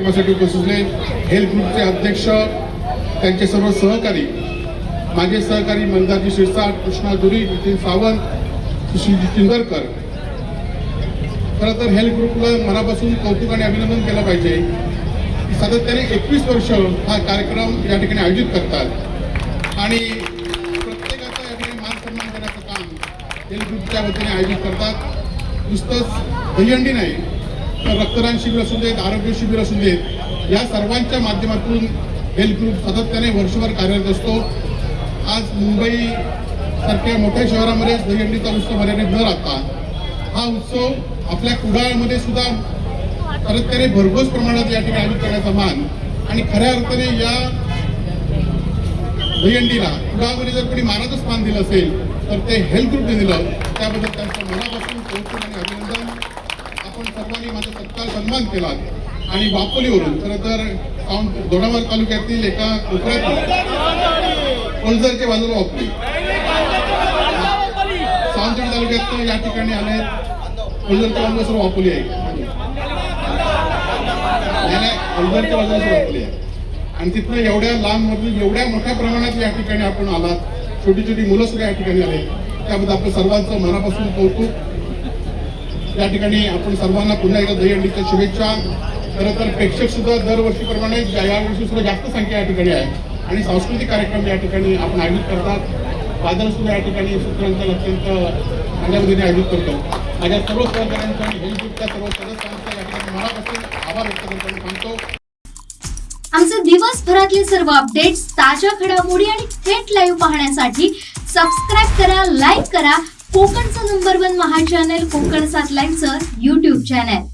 कार्यक्रमासाठी उपस्थित हेल्थ ग्रुपचे अध्यक्ष त्यांचे सर्व सहकारी माझे सहकारी मंदाजी शिरसाट कृष्णा दुरी नितीन सावंत सुशील चिंदरकर खरं तर हेल्थ ग्रुपला मनापासून कौतुक आणि अभिनंदन केलं पाहिजे. सातत्याने एकवीस वर्ष हा कार्यक्रम या ठिकाणी आयोजित करतात. आणि प्रत्येकाचा या ठिकाणी मान सन्मान करण्याचं काम हेल्थ ग्रुपच्या वतीने आयोजित करतात. नुसतंच दहीहंडी नाही तर रक्तदान शिबिर असू देत आरोग्य शिबिर असू देत या सर्वांच्या माध्यमातून हेल्थ ग्रुप सातत्याने वर्षभर कार्यरत असतो. आज मुंबई सारख्या मोठ्या शहरामध्येच दहीहंडीचा उत्सव मर्यादित न राहता. हा उत्सव आपल्या कुडाळमध्ये सुद्धा सातत्याने भरघोस प्रमाणात या ठिकाणी आयोजित करण्याचा मान आणि खऱ्या अर्थाने या दहीहंडीला कुडाळमध्ये जर कोणी मानाचं स्थान दिलं असेल तर ते हेल्थ ग्रुपने दिलं. त्याबद्दल त्यांचं मनापासून आणि अभिनंदन. आपण सर्वांनी माझा तत्काळ सन्मान केला आणि वापोलीवरून खरं तर दोडामार तालुक्यातील एका कोपऱ्यातून कोलजरच्या बाजूला वापली सावंतवाडी तालुक्यात या ठिकाणी आले कोलजरच्या बाजूला सर्व वापरली आहे. नाही, बाजूला सुरू वापली आहे. आणि तिथनं एवढ्या लांब मधून एवढ्या मोठ्या प्रमाणात या ठिकाणी आपण आलात. छोटी छोटी मुलं सुद्धा या ठिकाणी आले त्याबद्दल आपल्या सर्वांचं मनापासून कौतुक. या ठिकाणी आपण सर्वांना पुन्हा एकदा दहीहंडीच्या शुभेच्छा. खरं तर प्रेक्षक सुद्धा दरवर्षीप्रमाणे यावर्षी सुद्धा जास्त संख्या या ठिकाणी आहे. आणि सांस्कृतिक कार्यक्रम या ठिकाणी आपण आयोजित करतात. बाजार सुद्धा या ठिकाणी सूत्रांचं अत्यंत चांगल्या पद्धतीने आयोजित करतो. माझ्या सर्व सहकाऱ्यांचं आणि हेल्थ ग्रुपच्या सर्व सदस्यांचा या ठिकाणी मनापासून आभार व्यक्त करतो आणि सांगतो. आमचे दिवसभरातले सर्व अपडेट्स ताज्या घडामोडी आणि थेट लाईव्ह पाहण्यासाठी सबस्क्राईब करा लाईक करा. कोकणचं नंबर वन महा चॅनल कोकण सात लाईव्हचं युट्यूब चॅनल